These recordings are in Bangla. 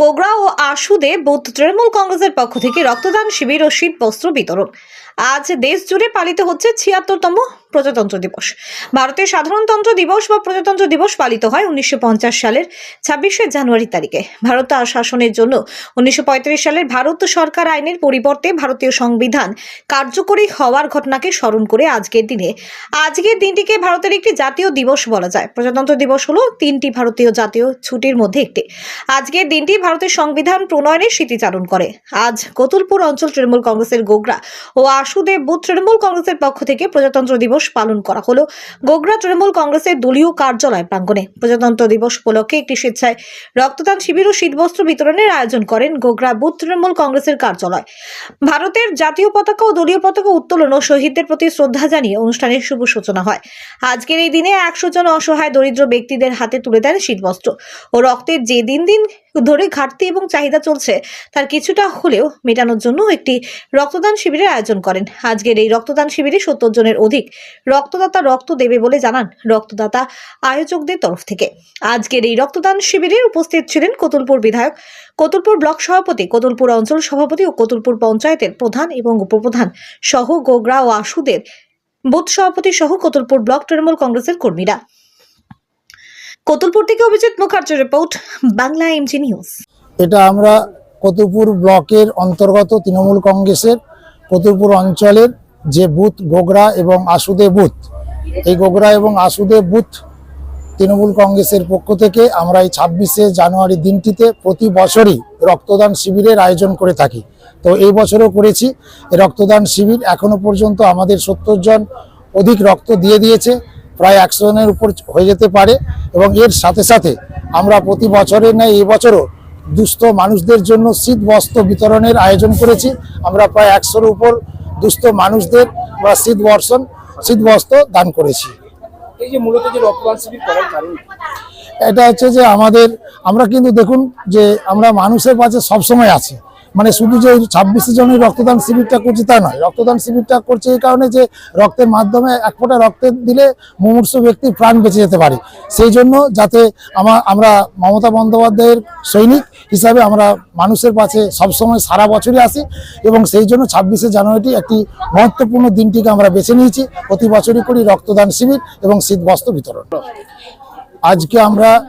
গোগরা ও আশুদে বুথ তৃণমূল কংগ্রেসের পক্ষ থেকে রক্তদান শিবির ও শীত বস্ত্র বিতরণ। আজ দেশ জুড়ে পালিত হচ্ছে ছিয়াত্তরতম প্রজাতন্ত্র দিবস। ভারতের সাধারণতন্ত্র দিবস বা প্রজাতন্ত্র দিবস পালিত হয় উনিশশো পঞ্চাশ সালের ছাব্বিশে জানুয়ারি তারিখে। ভারত শাসনের জন্য উনিশশো পঁয়ত্রিশ সালের ভারত সরকার আইনের পরিবর্তে ভারতীয় সংবিধান কার্যকরী হওয়ার ঘটনাকে স্মরণ করে আজকের দিনে। আজকের দিনটিকে ভারতের একটি জাতীয় দিবস বলা যায়। প্রজাতন্ত্র দিবস হলো তিনটি ভারতীয় জাতীয় ছুটির মধ্যে একটি। আজকের দিনটি ভারতের সংবিধান প্রণয়নের স্মৃতিচারণ করে। আজ কতুলপুর অঞ্চল তৃণমূল কংগ্রেসের গোগরা ও আশুদেব বুথ তৃণমূল কংগ্রেসের পক্ষ থেকে প্রজাতন্ত্র দিবস পালন করা হলো। গোগরা তৃণমূল কংগ্রেসের দলীয় কার্যালয় প্রাঙ্গণে প্রজাতন্ত্র দিবস উপলক্ষে একটি স্বেচ্ছায় রক্তদান শিবির ও শীতবস্ত্র বিতরণের আয়োজন করেন গোগরা বুথ তৃণমূল কংগ্রেসের কার্যালয়। ভারতের জাতীয় পতাকা ও দলীয় পতাকা উত্তোলন ও শহীদদের প্রতি শ্রদ্ধা জানিয়ে অনুষ্ঠানের শুভ সূচনা হয়। আজকের এই দিনে একশো জন অসহায় দরিদ্র ব্যক্তিদের হাতে তুলে দেন শীতবস্ত্র ও রক্তের যে দিন দিন ধরে ঘাটতি এবং চাহিদা চলছে, তার কিছুটা হলেও মেটানোর জন্য একটি রক্তদান শিবিরের আয়োজন করেন। আজকের এই রক্তদান শিবিরে সত্তর জনের অধিক রক্তদাতা রক্ত দেবে বলে জানান রক্তদাতা আয়োজকদের তরফ থেকে। আজকের এই রক্তদান শিবিরে উপস্থিত ছিলেন কতুলপুর বিধায়ক, কতুলপুর ব্লক সভাপতি, কতুলপুর অঞ্চল সভাপতি ও কতুলপুর পঞ্চায়েতের প্রধান এবং উপপ্রধান সহ গোগরা ও আশুদের বুথ সভাপতি সহ কতুলপুর ব্লক তৃণমূল কংগ্রেসের কর্মীরা। কতুলপুর থেকে অভিজিৎ মুখার্জির রিপোর্ট, বাংলা এমজি নিউজ। এটা আমরা কতুরপুর ব্লকের অন্তর্গত তৃণমূল কংগ্রেসের কতুরপুর অঞ্চলের যে বুথ, গোগরা এবং আশুদে বুথ। এই গোগরা এবং আশুদে বুথ তৃণমূল কংগ্রেসের পক্ষ থেকে আমরা এই ছাব্বিশে জানুয়ারি দিনটিতে প্রতি বছরই রক্তদান শিবিরের আয়োজন করে থাকি। তো এই বছরও করেছি। রক্তদান শিবির এখনও পর্যন্ত আমাদের সত্তর জন অধিক রক্ত দিয়ে দিয়েছে। প্রায় একশো জনের উপর হয়ে যেতে পারে এবং এর সাথে সাথে আমরা প্রতি বছরের ন্যায় এই বছরও দুস্থ মানুষদের জন্য শীত বস্ত্র বিতরণের আয়োজন করেছি। আমরা প্রায় একশোর উপর দুস্থ মানুষদের বা শীত বর্ষণ শীত বস্ত্র দান করেছি। এই যে মূলত যে রক্তদান শিবির করার কারণ। এটা হচ্ছে যে আমাদের আমরা কিন্তু দেখুন যে আমরা মানুষের পাশে সবসময় আছি। মানে শুধু যে ছাব্বিশে জনের রক্তদান শিবিরটা করছে তা নয়, রক্তদান শিবিরটা করছে এই কারণে যে রক্তের মাধ্যমে এক ফোঁটা রক্তের দিলে মুমূর্ষ ব্যক্তির প্রাণ বেঁচে যেতে পারে। সেই জন্য যাতে আমার আমরা মমতা বন্দ্যোপাধ্যায়ের সৈনিক হিসাবে আমরা মানুষের পাশে সবসময় সারা বছরই আসি এবং সেই জন্য ছাব্বিশে জানুয়ারিটি একটি মহত্বপূর্ণ দিনটিকে আমরা বেছে নিয়েছি। প্রতি বছরই করি রক্তদান শিবির এবং শীতবস্ত্র বিতরণ। আজকে আমরা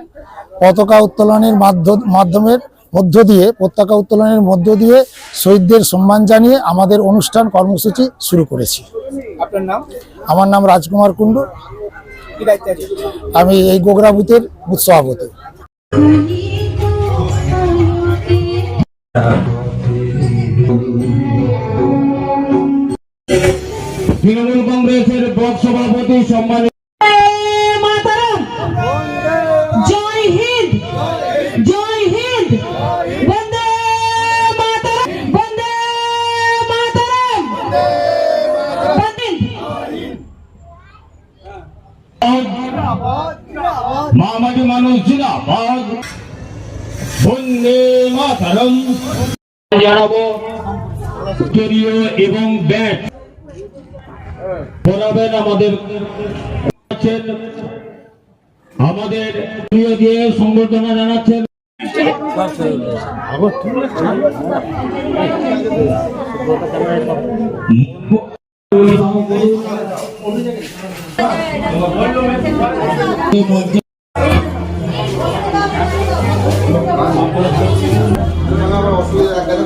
পতাকা উত্তোলনের মাধ্য- মাধ্যমের মধ্য দিয়ে পতাকা উত্তোলনের মধ্য দিয়ে শহীদদের সম্মান জানিয়ে আমাদের অনুষ্ঠান কর্মসূচি শুরু করেছি। আপনার নাম? আমার নাম রাজকুমার কুণ্ডু। আমি এই গোগরা বুথের বুথ সভাপতি। তৃণমূল কংগ্রেসের ব্লক সভাপতি সম্মানিত মামাটি মানুষ জিন্দাবাদ। বন্দে মাতারম। জানাব কেরিও এবং ব্যাট। পড়াবেন আমাদের আছেন, আমাদের প্রিয় দিয়ে সংবর্ধনা জানাচ্ছেন।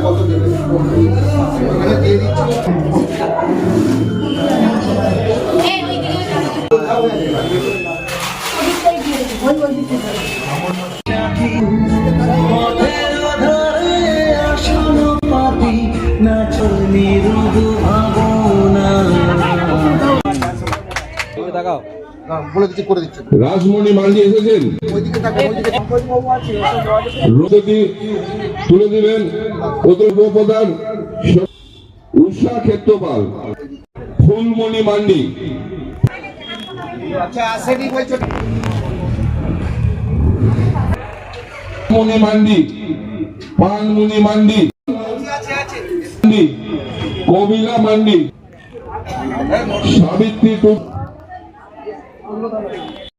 কত দেবে ওখানে দিয়ে না চল নিরুদু বলে দিচ্ছি করে দিচ্ছি। রাজমণি মান্ডি এসেছেন? তুলে দিবেন। উপপ্রধান উষা ক্ষেত্রপাল। ফুলমণি মান্ডি। মণি মান্ডি পানমণি মান্ডি। মান্ডি, কবিলা মান্ডি। সাবিত্রী টুক